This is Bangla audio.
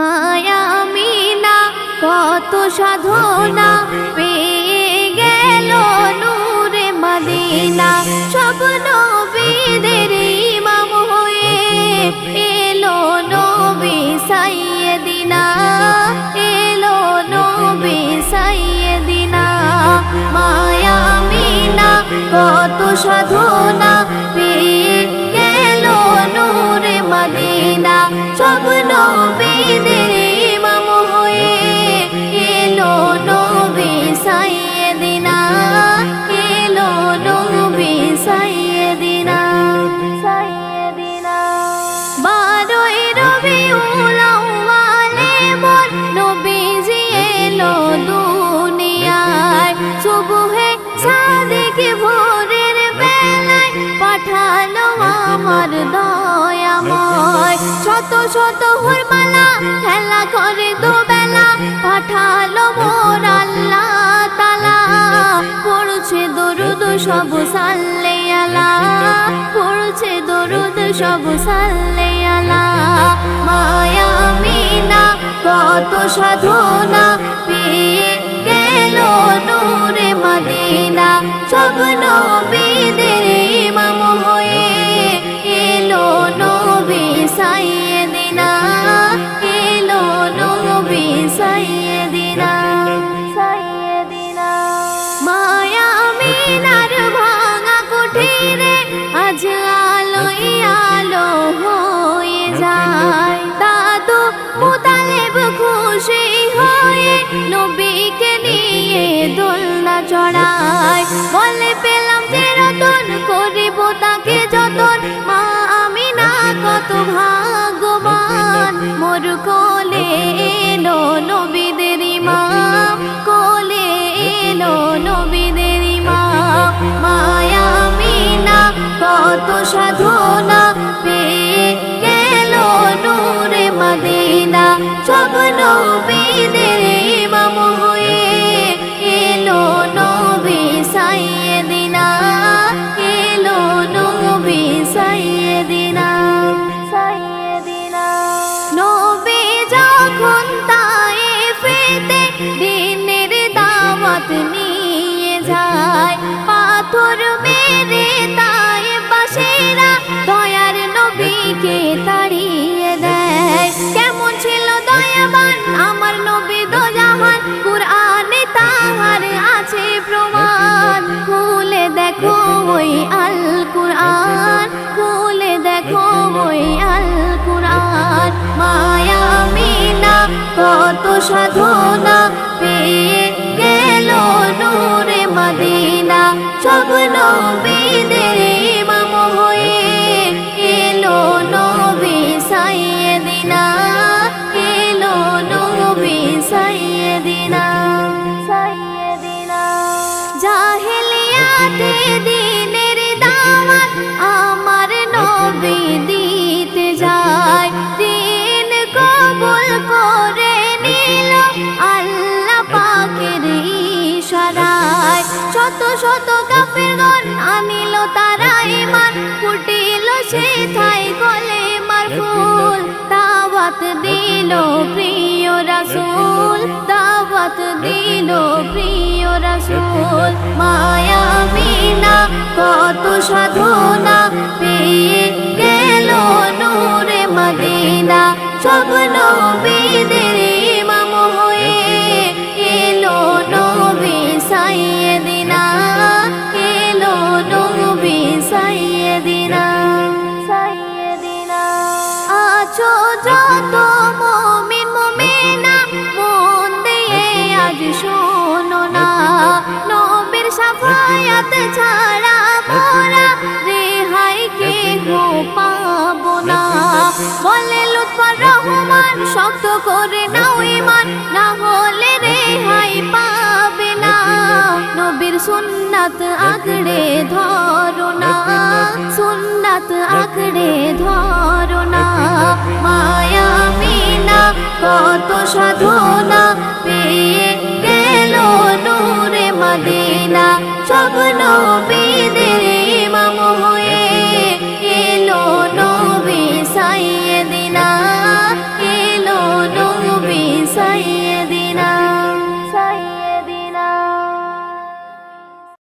মায়া মিনা, কত সাধনা পেয়ে গেল নূরে মদিনা। সব নবীদের ইমাম হয়ে এলো নবী সাইয়েদিনা, এলো নবী সাইয়েদিনা। মায়া মিনা, কত সাধনা পেয়ে আমার দয়াময় শত শত হুরমালা খেলা করে দুবেলা। পাঠালো মোর আল্লাহ তালা। পড়ছে দরুদ সব সাল্লে আলা। পড়ছে দরুদ সব সাল্লে আলা। মায়া মিনা কত সাধনা। পেয়ে গেল নূরে মদিনা। সব নবীদের না কত সাধনা পেয়ে গেল নূরে মদিনা। সব নবীদের ইমাম হয়ে এলো নবী সাইয়েদিনা। এলো নবী সাইয়েদিনা সাইয়েদিনা। নবী যখন তায়েফেতে দিনের দাওয়াত নিয়ে যায় দেখো ওই আল কুরআন খুলে দেখো ওই আল কুরআন মায়া মিনা কত সাধনা আমার নবী দিতে যায়। দিন কবুল করে নিল আল্লাহ পাকের শত শত কাফেরগণ আনিল তারা ফুটিল সে থাই গলে মার ফুল দাওয়াত দিল প্রিয় রাসূল, দাওয়াত দিল প্রিয় রাসূল। মিনা কত সাধনা পেয়ে গেল নূরে মদিনা। সব নবীদের ইমাম হয়ে এলো নবী সাইয়েদিনা। এলো নবী সাইয়েদিনা। বলে লুৎফর রহমান শক্ত করে নাও ইমান না হলে রেহাই পাবে না। নবীর সুন্নাত আগড়ে ধরো না, সুন্নাত আগড়ে ধরো না। মায়া মিনা কত সাধনা পেয়ে গেল নূরে মদিনা। সব নবী